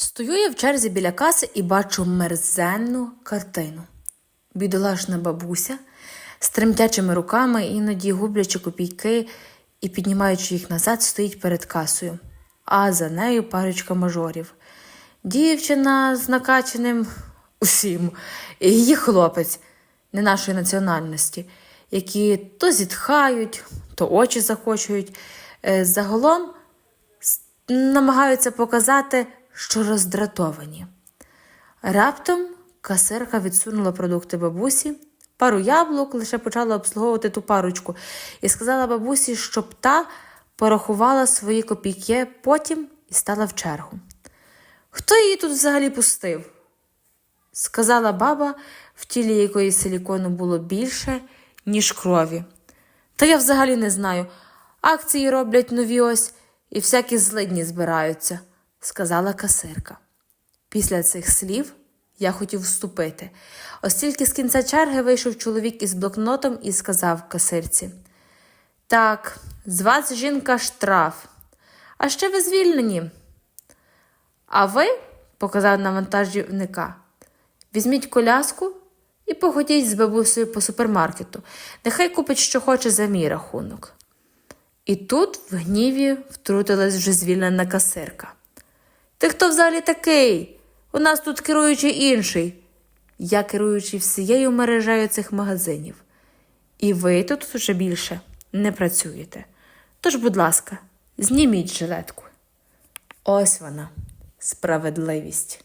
Стою я в черзі біля каси і бачу мерзенну картину. Бідолашна бабуся з тремтячими руками, іноді гублячи копійки і піднімаючи їх назад, стоїть перед касою, а за нею парочка мажорів. Дівчина з накачаним усім, і її хлопець не нашої національності, які то зітхають, то очі захочують. Е, Загалом намагаються показати, що роздратовані. Раптом касирка відсунула продукти бабусі, пару яблук лише почала обслуговувати ту парочку і сказала бабусі, щоб та порахувала свої копійки потім і стала в чергу. Хто її тут взагалі пустив? сказала баба, в тілі якої силікону було більше, ніж крові. Та я взагалі не знаю. Акції роблять нові ось і всякі злидні збираються, сказала касирка. Після цих слів я хотів вступити. Ось тільки з кінця черги вийшов чоловік із блокнотом і сказав касирці: Так, з вас жінка штраф. А ще ви звільнені. А ви, показав на вантажівника, візьміть коляску і походіть з бабусею по супермаркету. Нехай купить, що хоче за мій рахунок. І тут в гніві втрутилась вже звільнена касирка. Ти хто взагалі такий? У нас тут керуючий інший. Я керуючий всією мережею цих магазинів. І ви тут уже більше не працюєте. Тож, будь ласка, зніміть жилетку. Ось вона, справедливість.